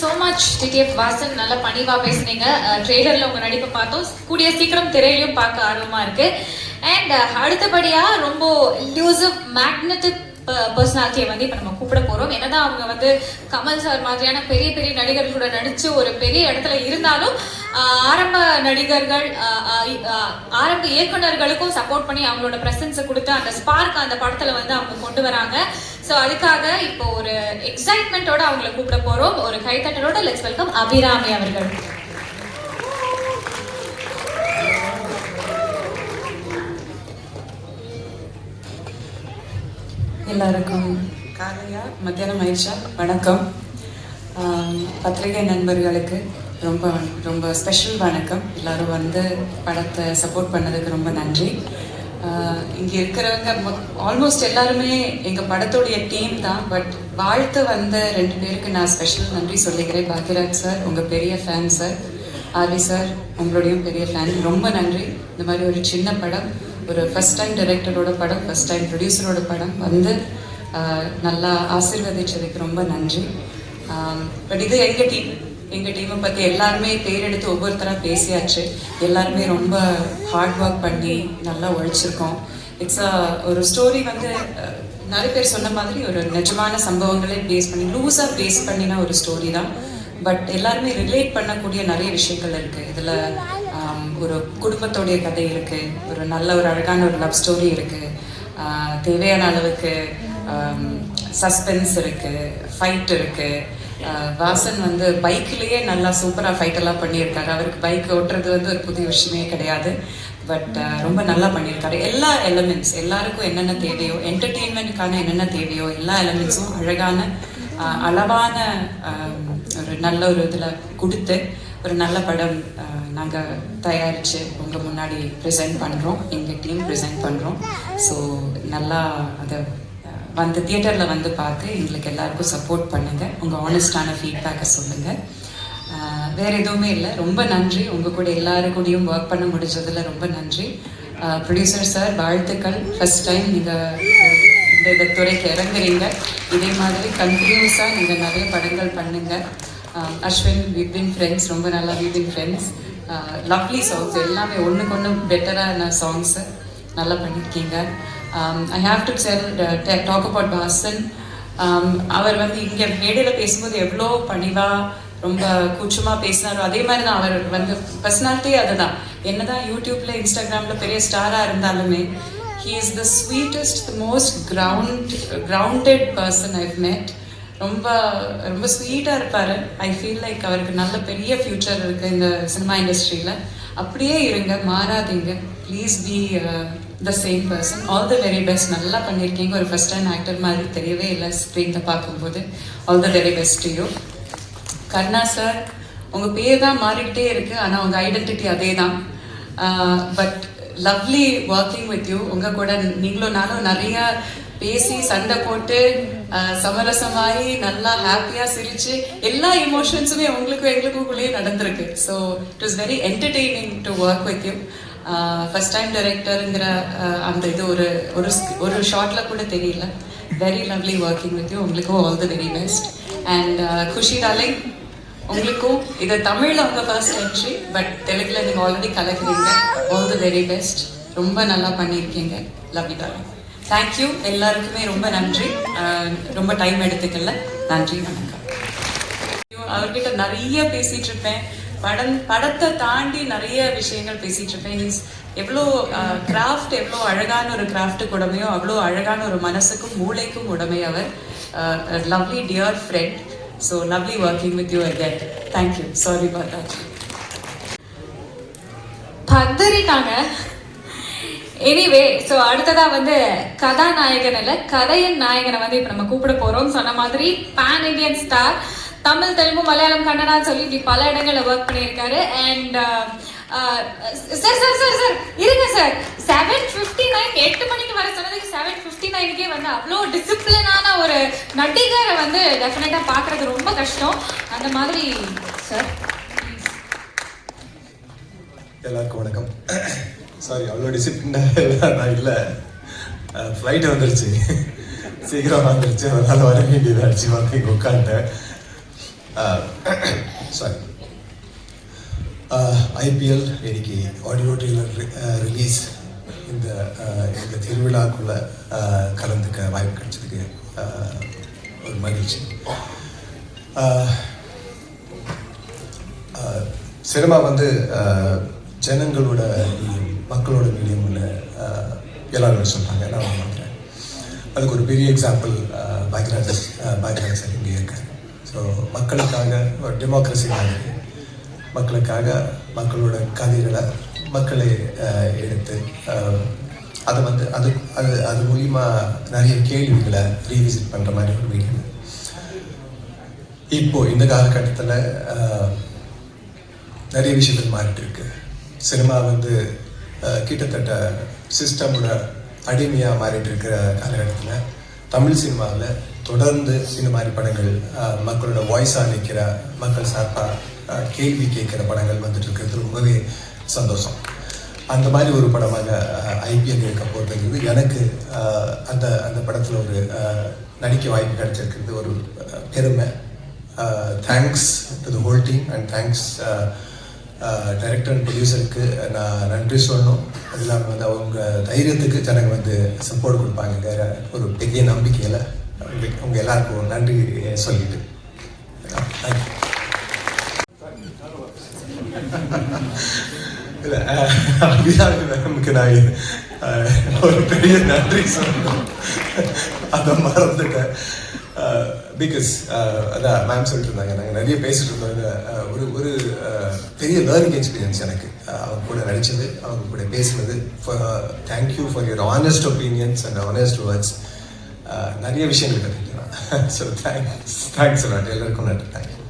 So much TTF Vasan. நல்லா பணிவா பேசுனீங்க. ட்ரெய்லர்ல உங்க நடிப்பை பார்த்தோம். கூடிய சீக்கிரம் திரையிலையும் பார்க்க ஆர்வமாக இருக்குது அண்ட் அடுத்தபடியாக ரொம்ப இல்யூசிவ் மேக்னெட்டிக் பர்சனாலிட்டியை வந்து இப்போ நம்ம கூப்பிட போகிறோம் என்னதான் அவங்க வந்து கமல் சார் மாதிரியான பெரிய பெரிய நடிகர்களோட நடித்து ஒரு பெரிய இடத்துல இருந்தாலும் ஆரம்ப நடிகர்கள் ஆரம்ப இயக்குனர்களுக்கும் சப்போர்ட் பண்ணி அவங்களோட பிரசன்ஸை கொடுத்து அந்த ஸ்பார்க் அந்த படத்தில் வந்து அவங்க கொண்டு வராங்க. ஸோ அதுக்காக இப்போ ஒரு எக்ஸைட்மெண்ட்டோட அவங்கள கூப்பிட போறோம். ஒரு கைத்தட்டலோட லெட்ஸ் வெல்கம் அபிராமி அவர்கள். எல்லாருக்கும் காலையா மத்தியானம் ஆயிடுச்சா? வணக்கம். பத்திரிகை நண்பர்களுக்கு ரொம்ப ரொம்ப ஸ்பெஷல் வணக்கம். எல்லாரும் வந்து படத்தை சப்போர்ட் பண்ணதுக்கு ரொம்ப நன்றி. இங்கே இருக்கிறவங்க ஆல்மோஸ்ட் எல்லாருமே எங்கள் படத்துடைய டீம் தான் பட் வாழ்த்து வந்த ரெண்டு பேருக்கு நான் ஸ்பெஷல் நன்றி சொல்லிக்கிறேன். பாக்யராஜ் சார் உங்கள் பெரிய ஃபேன் சார் ஆர்வி சார் உங்களுடையும் பெரிய ஃபேன் ரொம்ப நன்றி. இந்த மாதிரி ஒரு சின்ன படம் ஒரு ஃபர்ஸ்ட் டைம் டைரக்டரோட படம் ஃபஸ்ட் டைம் ப்ரொடியூசரோட படம் வந்து நல்லா ஆசீர்வதிச்சதுக்கு ரொம்ப நன்றி. பட் இது எங்கள் டீம் எங்கள் டீமை பற்றி எல்லாருமே பேர் எடுத்து ஒவ்வொருத்தராக பேசியாச்சு. எல்லாருமே ரொம்ப ஹார்ட் ஒர்க் பண்ணி நல்லா உழைச்சிருக்கோம். இட்ஸ் ஒரு ஸ்டோரி வந்து நிறைய பேர் சொன்ன மாதிரி ஒரு நிஜமான சம்பவங்களே பேஸ் பண்ணி லூஸாக பேஸ் பண்ணின ஒரு ஸ்டோரி தான். பட் எல்லாருமே ரிலேட் பண்ணக்கூடிய நிறைய விஷயங்கள் இருக்கு. இதுல ஒரு குடும்பத்தோடைய கதை இருக்கு. ஒரு நல்ல ஒரு அழகான ஒரு லவ் ஸ்டோரி இருக்கு. தேவையான அளவுக்கு சஸ்பென்ஸ் இருக்கு ஃபைட் இருக்குது வாசன் வந்து பைக்லேயே நல்லா சூப்பராக ஃபைட்டெல்லாம் பண்ணியிருக்காரு. அவருக்கு பைக் ஓட்டுறது வந்து ஒரு புதிய விஷயமே கிடையாது. பட் ரொம்ப நல்லா பண்ணியிருக்காரு. எல்லா எலமெண்ட்ஸ் எல்லாருக்கும் என்னென்ன தேவையோ என்டர்டெயின்மெண்ட்டுக்கான என்னென்ன தேவையோ எல்லா எலமெண்ட்ஸும் அழகான அளவான ஒரு நல்ல ஒரு இதில் கொடுத்து ஒரு நல்ல படம் நாங்கள் தயாரித்து உங்கள் முன்னாடி ப்ரெசென்ட் பண்ணுறோம் எங்கள் டீம் ப்ரெசென்ட் பண்ணுறோம் ஸோ நல்லா அதை வந்து தியேட்டரில் வந்து பார்த்து எங்களுக்கு எல்லாருக்கும் சப்போர்ட் பண்ணுங்கள் உங்கள் ஆனஸ்டான ஃபீட்பேக்கை சொல்லுங்கள் வேறு எதுவுமே இல்லை. ரொம்ப நன்றி. உங்கள் கூட எல்லாரு கூடயும் ஒர்க் பண்ண முடிஞ்சதுல ரொம்ப நன்றி. ப்ரொடியூசர் சார் வாழ்த்துக்கள். ஃபர்ஸ்ட் டைம் நீங்கள் இந்த இந்த துறைக்கு இறங்குறீங்க. இதே மாதிரி கண்டினியூஸாக நீங்கள் நிறைய படங்கள் பண்ணுங்கள் அஸ்வின் விபின் ஃப்ரெண்ட்ஸ் ரொம்ப நல்லா விபின் ஃப்ரெண்ட்ஸ் லவ்லி சாங்ஸ் எல்லாமே ஒன்றுக்கு ஒன்று பெட்டரான சாங்ஸு நல்லா பண்ணியிருக்கீங்க. I have to tell talk about பாசன் அவர் வந்து இங்கே மேடையில் பேசும்போது எவ்வளோ பணிவாக ரொம்ப கூச்சமாக பேசினாரோ அதே மாதிரி தான் அவர் வந்து பர்சனாலிட்டி அதுதான். என்னதான் யூடியூப்ல இன்ஸ்டாகிராமில் பெரிய ஸ்டாராக இருந்தாலுமே he is the sweetest the most ground grounded person I've met ரொம்ப ரொம்ப ஸ்வீட்டாக இருப்பார். ஐ ஃபீல் லைக் அவருக்கு நல்ல பெரிய ஃப்யூச்சர் இருக்குது இந்த சினிமா இண்டஸ்ட்ரியில் அப்படியே இருங்க மாறாதீங்க. Please be the same person all the very best நல்லா பண்ணியிருக்கீங்க ஒரு ஃபஸ்ட் டைம் ஆக்டர் மாதிரி தெரியவே இல்லை ஸ்க்ரீனில் பார்க்கும்போது. All the very best you Karna sir உங்கள் பேர் தான் மாறிக்கிட்டே இருக்குது ஆனால் உங்கள் ஐடென்டிட்டி அதே தான் but uh, lovely working with you உங்கள் கூட நீங்களும் நானும் நிறையா பேசி சண்டை போட்டு சமரசமாயி நல்லா ஹாப்பியாக சிரிச்சு எல்லா இமோஷன்ஸுமே உங்களுக்கும் எங்களுக்குள்ளேயே நடந்திருக்கு. So it was very entertaining to work with you first time டைரக்டருங்கிற அந்த இது ஒரு ஒரு ஒரு ஷார்ட்ல கூட தெரியல. Very lovely working with you உங்களுக்கும் all the very best and Kushi darling உங்களுக்கும் இது தமிழ்ல உங்க ஃபர்ஸ்ட் என்ட்ரி பட் தெலுங்குல நீங்க ஆல்ரெடி கலக்குறீங்க. ஆல் தி வெரி பெஸ்ட் ரொம்ப நல்லா பண்ணியிருக்கீங்க. லவ் யூ தேங்க்யூ எல்லாருக்குமே ரொம்ப நன்றி. அஹ், ரொம்ப டைம் எடுத்துக்கல. நன்றி வணக்கம். அவர்கிட்ட நிறைய பேசிட்டு இருப்பேன். படம் படத்தை தாண்டி நிறைய விஷயங்கள் பேசிட்டு இருப்பேன். மீன்ஸ் எவ்வளோ கிராஃப்ட் எவ்வளோ அழகான ஒரு கிராஃப்ட்டுக்கு உடமையோ அவ்வளோ அழகான ஒரு மனசுக்கும் மூளைக்கும் உடமை அவர். Lovely dear friend so lovely working with you again thank you sorry பார்த்தா பதறிட்டாங்க எனிவே ஸோ அடுத்ததா வந்து கதாநாயகன் இல்லை கதையின் நாயகனை வந்து இப்போ நம்ம கூப்பிட போறோம். சொன்ன மாதிரி pan Indian star Tamil Telugu Malayalam Kannada சொல்லி இப்படி பல இடங்களில் ஒர்க் பண்ணியிருக்காரு. And sir sir sir sir இருங்க சார் செவன் ஃபிஃப்டி நைன் எட்டு மணிக்கு வர சொன்னதுக்கு செவன் ஃபிஃப்டி நைனுக்கே வந்து அவ்வளோ டிசிப்ளினான ஒரு நடிகரை வந்து டெஃபினட்டாக பார்க்கறது ரொம்ப கஷ்டம். அந்த மாதிரி சார் எல்லாருக்கும் வணக்கம். சாரி அவ்வளோ டிசிப்ளினாக நான் இல்லை. ஃப்ளைட் வந்துருச்சு. சீக்கிரம் வந்துருச்சு. அதனால் வர வேண்டியதாச்சு வந்து இங்கே உட்காந்துட்டேன். சாரி ஐபிஎல் இன்னைக்கு ஆடியோ ட்ரெய்லர் ரிலீஸ் இந்த இந்த திருவிழாக்குள்ள கலந்துக்க வாய்ப்பு கிடைச்சதுக்கு ஒரு மகிழ்ச்சி. சினிமா வந்து ஜனங்களோட மீடியம் மக்களோட மீடியம்னு எல்லாருமே சொல்கிறாங்க நான் நினைக்கிறேன் அதுக்கு ஒரு பெரிய எக்ஸாம்பிள் பாக்யராஜ் பாக்யராஜ் சார் இங்கே இருக்காரு. ஸோ மக்களுக்காக ஒரு டெமோக்ரஸி மாதிரி மக்களுக்காக மக்களோட கதைகளை மக்களை எடுத்து அதை வந்து அது அது அது மூலிமா நிறைய கேள்விகளை ரீவிசிட் பண்ணுற மாதிரி ஒரு மீடியம் இப்போது இந்த காலகட்டத்தில் நிறைய விஷயங்கள் மாறிட்டு இருக்கு. சினிமா வந்து கிட்டத்தட்ட சிஸ்டமோட அடிமையாக மாறிட்டு இருக்கிற காலகட்டத்தில் தமிழ் சினிமாவில் தொடர்ந்து இந்த மாதிரி படங்கள் மக்களோட வாய்ஸாக நிற்கிற மக்கள் சார்பாக கேள்வி கேட்குற படங்கள் வந்துட்டு இருக்கிறது ரொம்பவே சந்தோஷம். அந்த மாதிரி ஒரு படமாக ஐபிஎல் இருக்க போகிறது எனக்கு அந்த அந்த படத்தில் ஒரு நடிக்க வாய்ப்பு கிடைச்சிருக்கிறது ஒரு பெருமை. Thanks to the whole team and thanks director and ப்ரொடியூசருக்கு நான் நன்றி சொல்லணும். அது இல்லாமல் வந்து அவங்க தைரியத்துக்கு ஜனங்க வந்து சப்போர்ட் கொடுப்பாங்க ஒரு பெரிய நம்பிக்கையில் அவங்களுக்கு அவங்க எல்லாருக்கும் நன்றி சொல்லிட்டு. இல்லை அபிராமி மேமுக்கு நான் ஒரு பெரிய நன்றி சொல்லணும். அதை மறந்துட்டேன். Uh, பிகாஸ் uh, அதான் மேம் சொல்லிட்டு இருந்தாங்க நாங்கள் நிறைய பேசிட்டு இருந்தோம் uh, ஒரு ஒரு பெரிய லேர்னிங் எக்ஸ்பீரியன்ஸ் எனக்கு. அவங்க கூட நடிச்சது அவங்க கூட பேசினது. Thank you for your honest opinions and honest words நிறைய விஷயங்கள் கற்றுக்கலாம் ஸோ தேங்க்ஸ் தேங்க்ஸ் எல்லாருக்கும் நன்றி. தேங்க்யூ